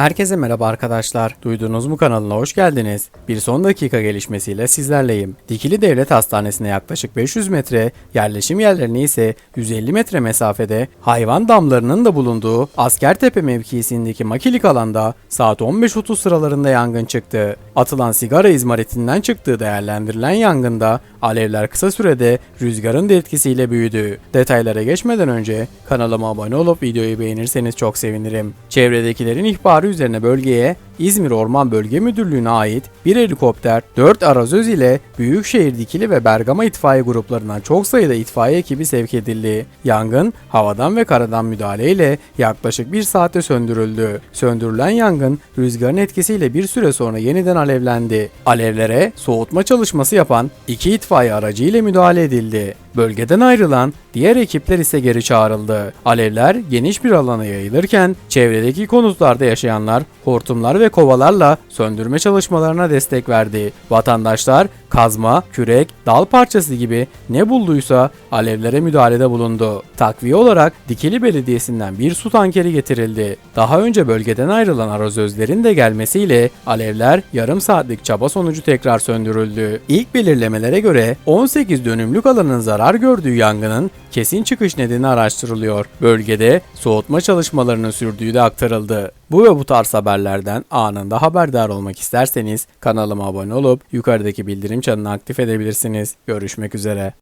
Herkese merhaba arkadaşlar. Duydunuz mu kanalına hoş geldiniz. Bir son dakika gelişmesiyle sizlerleyim. Dikili Devlet Hastanesi'ne yaklaşık 500 metre, yerleşim yerlerine ise 150 metre mesafede hayvan damlarının da bulunduğu Askertepe mevkisindeki makilik alanda saat 15.30 sıralarında yangın çıktı. Atılan sigara izmaritinden çıktığı değerlendirilen yangında alevler kısa sürede rüzgarın da etkisiyle büyüdü. Detaylara geçmeden önce kanalıma abone olup videoyu beğenirseniz çok sevinirim. Çevredekilerin ihbarı üzerine bölgeye İzmir Orman Bölge Müdürlüğü'ne ait bir helikopter, 4 arazöz ile Büyükşehir Dikili ve Bergama itfaiye gruplarından çok sayıda itfaiye ekibi sevk edildi. Yangın havadan ve karadan müdahaleyle yaklaşık bir saatte söndürüldü. Söndürülen yangın rüzgarın etkisiyle bir süre sonra yeniden alevlendi. Alevlere soğutma çalışması yapan iki itfaiye aracı ile müdahale edildi. Bölgeden ayrılan diğer ekipler ise geri çağrıldı. Alevler geniş bir alana yayılırken çevredeki konutlarda yaşayanlar hortumlar ve kovalarla söndürme çalışmalarına destek verdi. Vatandaşlar kazma, kürek, dal parçası gibi ne bulduysa alevlere müdahalede bulundu. Takviye olarak Dikili Belediyesi'nden bir su tankeri getirildi. Daha önce bölgeden ayrılan arazözlerin de gelmesiyle alevler yarım saatlik çaba sonucu tekrar söndürüldü. İlk belirlemelere göre 18 dönümlük alanın zarar gördüğü yangının kesin çıkış nedeni araştırılıyor. Bölgede soğutma çalışmalarının sürdüğü de aktarıldı. Bu ve bu tarz haberlerden anında haberdar olmak isterseniz kanalıma abone olup yukarıdaki bildirim çanını aktif edebilirsiniz. Görüşmek üzere.